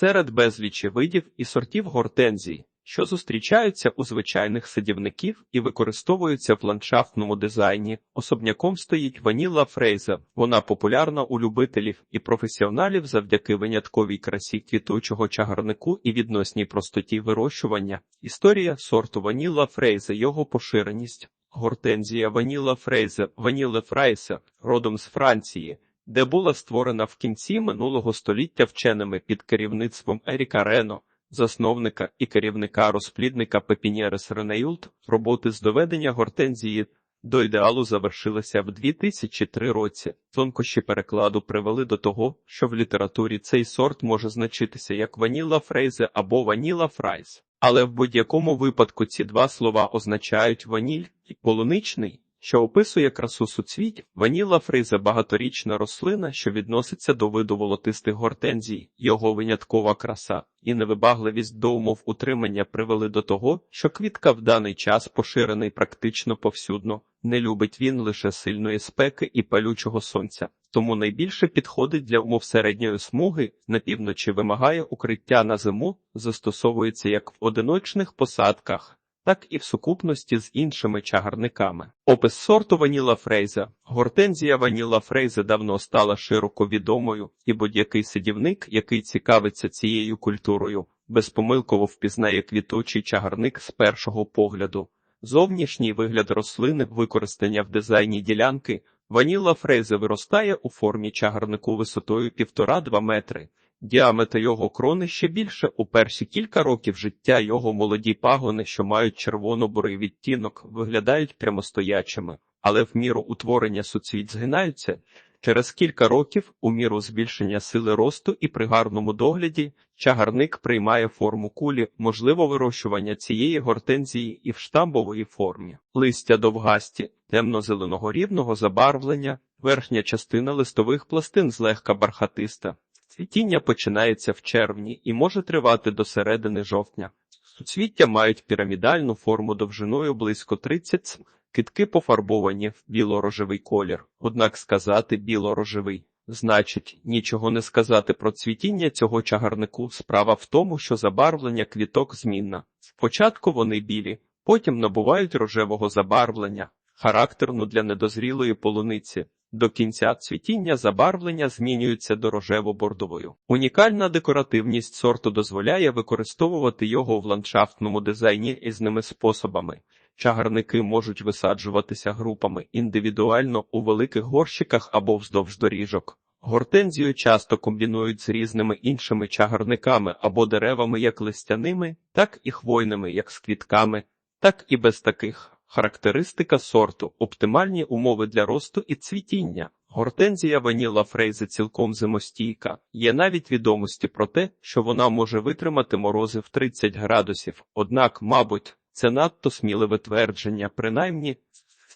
Серед безлічі видів і сортів гортензій, що зустрічаються у звичайних садівників і використовуються в ландшафтному дизайні, особняком стоїть ваніла фрейза. Вона популярна у любителів і професіоналів завдяки винятковій красі квітучого чагарнику і відносній простоті вирощування. Історія сорту ваніла фрейза, його поширеність. Гортензія ваніла фрейза, ваніле фрайса, родом з Франції, де була створена в кінці минулого століття вченими під керівництвом Еріка Рено, засновника і керівника розплідника Пепінєрес Ренеюлт, роботи з доведення гортензії до ідеалу завершилися в 2003 році. Тонкощі перекладу привели до того, що в літературі цей сорт може значитися як ваніла фрейзе або ваніла фрайс. Але в будь-якому випадку ці два слова означають ваніль і полуничний, що описує красу суцвіть. Ваніла фриза багаторічна рослина, що відноситься до виду волотистих гортензій. Його виняткова краса і невибагливість до умов утримання привели до того, що квітка в даний час поширений практично повсюдно. Не любить він лише сильної спеки і палючого сонця. Тому найбільше підходить для умов середньої смуги, на півночі вимагає укриття на зиму, застосовується як в одиночних посадках, так і в сукупності з іншими чагарниками. Опис сорту ваніла фрейза. Гортензія ваніла фрейза давно стала широко відомою, і будь-який садівник, який цікавиться цією культурою, безпомилково впізнає квітучий чагарник з першого погляду. Зовнішній вигляд рослини, використання в дизайні ділянки, ваніла фрейза виростає у формі чагарнику висотою 1,5-2 метри. Діаметр його крони ще більше у перші кілька років життя його молоді пагони, що мають червоно-бурий відтінок, виглядають прямостоячими, але в міру утворення суцвіт згинаються. Через кілька років, у міру збільшення сили росту і при гарному догляді, чагарник приймає форму кулі, можливо вирощування цієї гортензії і в штамбової формі. Листя довгасті, темно-зеленого рівного забарвлення, верхня частина листових пластин злегка бархатиста. Цвітіння починається в червні і може тривати до середини жовтня. Суцвіття мають пірамідальну форму довжиною близько 30 см. Китки пофарбовані в біло-рожевий колір. Однак сказати біло-рожевий значить нічого не сказати про цвітіння цього чагарнику. Справа в тому, що забарвлення квіток змінна. Спочатку вони білі, потім набувають рожевого забарвлення, характерну для недозрілої полуниці. До кінця цвітіння забарвлення змінюються до рожево-бордовою. Унікальна декоративність сорту дозволяє використовувати його в ландшафтному дизайні різними способами. Чагарники можуть висаджуватися групами індивідуально у великих горщиках або вздовж доріжок. Гортензію часто комбінують з різними іншими чагарниками або деревами як листяними, так і хвойними, як з квітками, так і без таких. Характеристика сорту оптимальні умови для росту і цвітіння. Гортензія ваніла фрейзи цілком зимостійка. Є навіть відомості про те, що вона може витримати морози в 30 градусів. Однак, мабуть, це надто сміливе твердження, принаймні.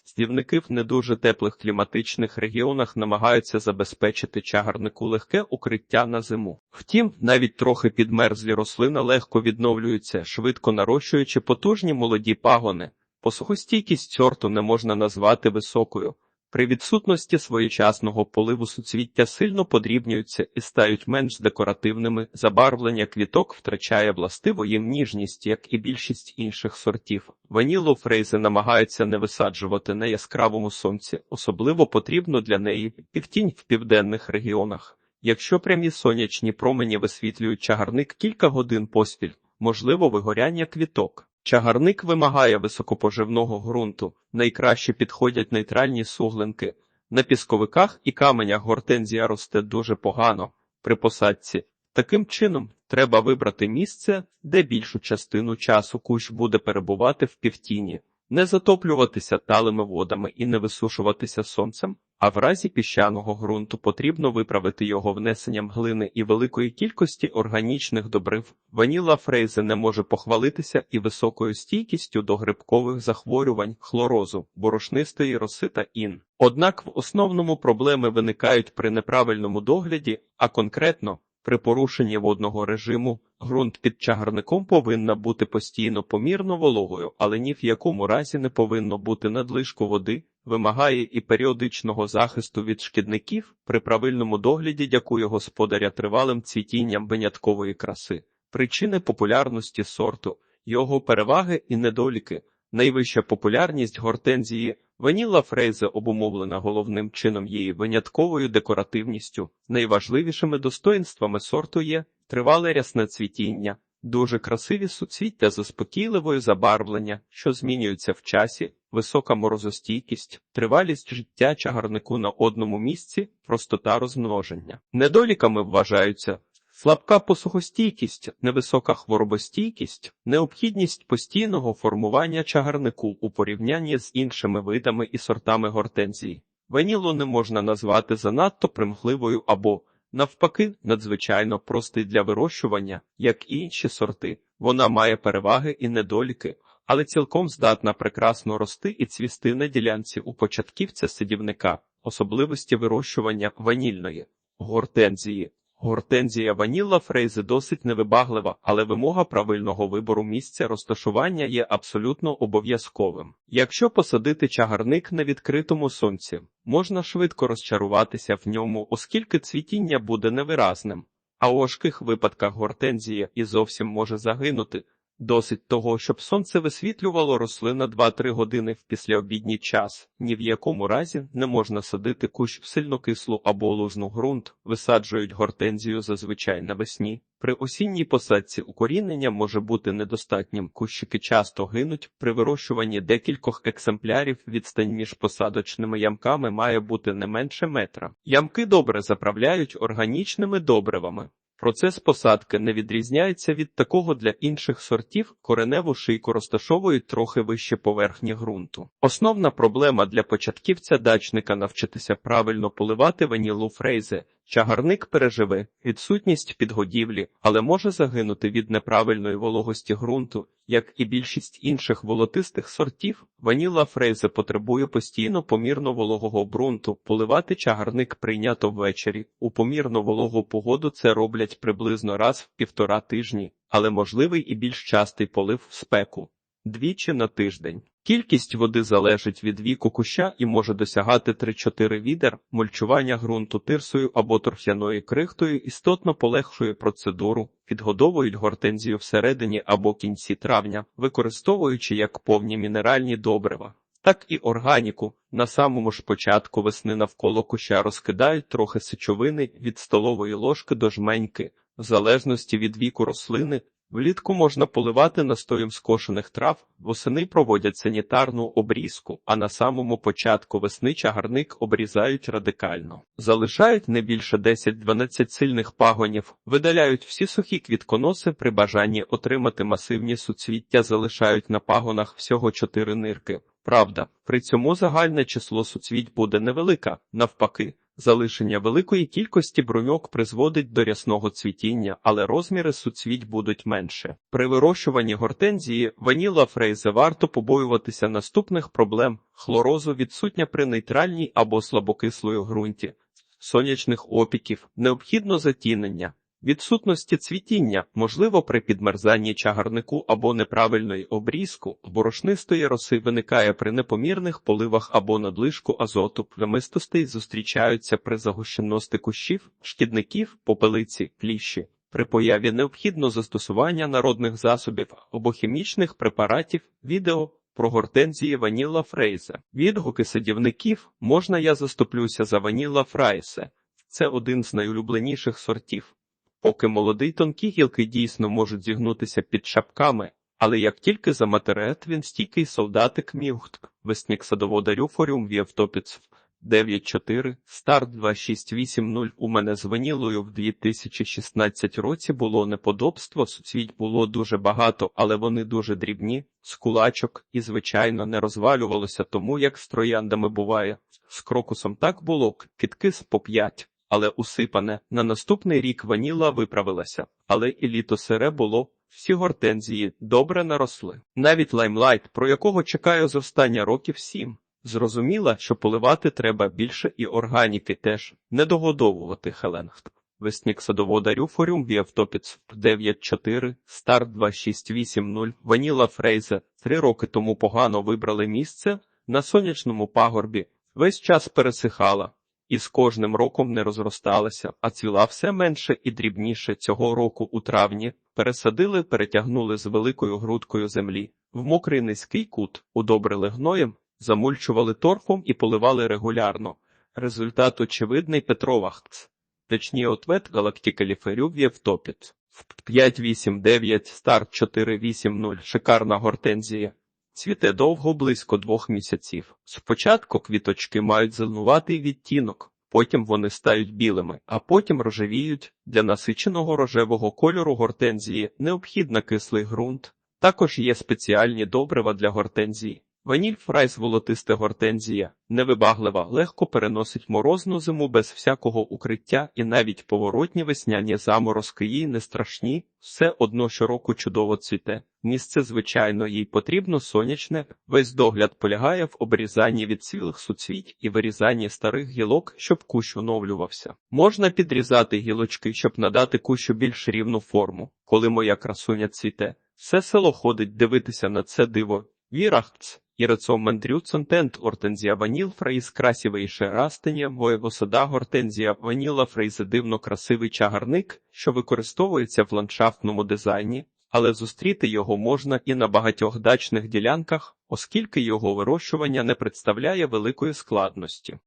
Стівники в не дуже теплих кліматичних регіонах намагаються забезпечити чагарнику легке укриття на зиму. Втім, навіть трохи підмерзлі рослини легко відновлюються, швидко нарощуючи потужні молоді пагони. Посухостійкість сорту не можна назвати високою. При відсутності своєчасного поливу суцвіття сильно подрібнюються і стають менш декоративними. Забарвлення квіток втрачає властиву їм ніжність, як і більшість інших сортів. Ванілу фрейзи намагаються не висаджувати на яскравому сонці, особливо потрібно для неї півтінь в південних регіонах. Якщо прямі сонячні промені висвітлюють чагарник кілька годин поспіль, можливо вигоряння квіток. Чагарник вимагає високопоживного ґрунту, найкраще підходять нейтральні суглинки. На пісковиках і каменях гортензія росте дуже погано при посадці. Таким чином, треба вибрати місце, де більшу частину часу кущ буде перебувати в півтіні, не затоплюватися талими водами і не висушуватися сонцем, а в разі піщаного ґрунту потрібно виправити його внесенням глини і великої кількості органічних добрив. Ваніла фрейзи не може похвалитися і високою стійкістю до грибкових захворювань, хлорозу, борошнистої роси та ін. Однак в основному проблеми виникають при неправильному догляді, а конкретно при порушенні водного режиму ґрунт під чагарником повинна бути постійно помірно вологою, але ні в якому разі не повинно бути надлишку води. Вимагає і періодичного захисту від шкідників при правильному догляді дякує господаря тривалим цвітінням виняткової краси. Причини популярності сорту, його переваги і недоліки. Найвища популярність гортензії Ваніла Фрейзе обумовлена головним чином її винятковою декоративністю. Найважливішими достоїнствами сорту є тривале рясне цвітіння, дуже красиві суцвіття заспокійливою забарвлення, що змінюються в часі, висока морозостійкість, тривалість життя чагарнику на одному місці, простота розмноження. Недоліками вважаються Слабка посухостійкість, невисока хворобостійкість, необхідність постійного формування чагарнику у порівнянні з іншими видами і сортами гортензії. Ванілу не можна назвати занадто примхливою або, навпаки, надзвичайно простий для вирощування, як і інші сорти. Вона має переваги і недоліки, але цілком здатна прекрасно рости і цвісти на ділянці у початківця сидівника, особливості вирощування ванільної гортензії. Гортензія ваніла фрейзи досить невибаглива, але вимога правильного вибору місця розташування є абсолютно обов'язковим. Якщо посадити чагарник на відкритому сонці, можна швидко розчаруватися в ньому, оскільки цвітіння буде невиразним, а у важких випадках гортензія і зовсім може загинути. Досить того, щоб сонце висвітлювало рослина 2-3 години в післяобідній час. Ні в якому разі не можна садити кущ в сильнокислу або лужну ґрунт, висаджують гортензію зазвичай навесні. При осінній посадці укорінення може бути недостатнім. Кущики часто гинуть. При вирощуванні декількох екземплярів відстань між посадочними ямками має бути не менше метра. Ямки добре заправляють органічними добривами. Процес посадки не відрізняється від такого для інших сортів, кореневу шийку розташовують трохи вище поверхні ґрунту. Основна проблема для початківця дачника навчитися правильно поливати ванілу фрейзи. Чагарник переживе відсутність підгодівлі, але може загинути від неправильної вологості ґрунту, як і більшість інших волотистих сортів. Ваніла фрейзе потребує постійно помірно вологого ґрунту. Поливати чагарник прийнято ввечері. У помірно вологу погоду це роблять приблизно раз в півтора тижні, але можливий і більш частий полив в спеку двічі на тиждень. Кількість води залежить від віку куща і може досягати 3-4 відер. Мульчування ґрунту тирсою або торфяною крихтою істотно полегшує процедуру, підгодовують гортензію всередині або кінці травня, використовуючи як повні мінеральні добрива. Так і органіку на самому ж початку весни навколо куща розкидають трохи сечовини від столової ложки до жменьки, в залежності від віку рослини, Влітку можна поливати настоєм скошених трав, восени проводять санітарну обрізку, а на самому початку весни чагарник обрізають радикально. Залишають не більше 10-12 сильних пагонів, видаляють всі сухі квітконоси при бажанні отримати масивні суцвіття, залишають на пагонах всього 4 нирки. Правда, при цьому загальне число суцвіть буде невелика, навпаки. Залишення великої кількості бруньок призводить до рясного цвітіння, але розміри суцвіть будуть менше. При вирощуванні гортензії ваніла фрейзе варто побоюватися наступних проблем: хлорозу відсутня при нейтральній або слабокислої ґрунті, сонячних опіків, необхідно затінення. Відсутності цвітіння, можливо, при підмерзанні чагарнику або неправильної обрізку, борошнистої роси виникає при непомірних поливах або надлишку азоту, плямистостей зустрічаються при загущеності кущів, шкідників, попелиці, кліщі. При появі необхідно застосування народних засобів або хімічних препаратів, відео про гортензії Ваніла Фрейзе. Відгуки садівників можна я заступлюся за Ваніла Фрайсе. Це один з найулюбленіших сортів. Поки молодий тонкі гілки дійсно можуть зігнутися під шапками, але як тільки заматерет він стійкий солдатик мігт, весник садовода Рюфоріум Вєвтопіц 9.4, старт 2680 у мене з ванілою в 2016 році було неподобство, суцвіть було дуже багато, але вони дуже дрібні, з кулачок і, звичайно, не розвалювалося тому, як з трояндами буває. З крокусом так було, підкис по 5 але усипане. На наступний рік ваніла виправилася, але і літо сире було. Всі гортензії добре наросли. Навіть лаймлайт, про якого чекаю з остання років сім. Зрозуміла, що поливати треба більше і органіки теж, не догодовувати Хеленгт. Весник садовода Рюфоріум Віавтопіц 9.4, старт 2680, ваніла Фрейзе. Три роки тому погано вибрали місце, на сонячному пагорбі весь час пересихала і з кожним роком не розросталася, а цвіла все менше і дрібніше. Цього року у травні пересадили, перетягнули з великою грудкою землі в мокрий низький кут, удобрили гноєм, замульчували торфом і поливали регулярно. Результат очевидний Петровахц. Точні ответ галактикаліферю Євтопіт. В 589 старт 480 шикарна гортензія. Цвіте довго близько двох місяців. Спочатку квіточки мають зеленуватий відтінок, потім вони стають білими, а потім рожевіють. Для насиченого рожевого кольору гортензії необхідна кислий ґрунт. Також є спеціальні добрива для гортензії. Ваніль фрайс волотиста гортензія, невибаглива, легко переносить морозну зиму без всякого укриття і навіть поворотні весняні заморозки їй не страшні, все одно щороку чудово цвіте. Місце, звичайно, їй потрібно сонячне, весь догляд полягає в обрізанні відцвілих суцвіть і вирізанні старих гілок, щоб кущ оновлювався. Можна підрізати гілочки, щоб надати кущу більш рівну форму. Коли моя красуня цвіте, все село ходить дивитися на це диво. Вірахц. Ірецом мандрюцентент ортензія ваніл фрейз красівий шерастення, воєвосада гортензія ваніла фрейзи дивно красивий чагарник, що використовується в ландшафтному дизайні, але зустріти його можна і на багатьох дачних ділянках, оскільки його вирощування не представляє великої складності.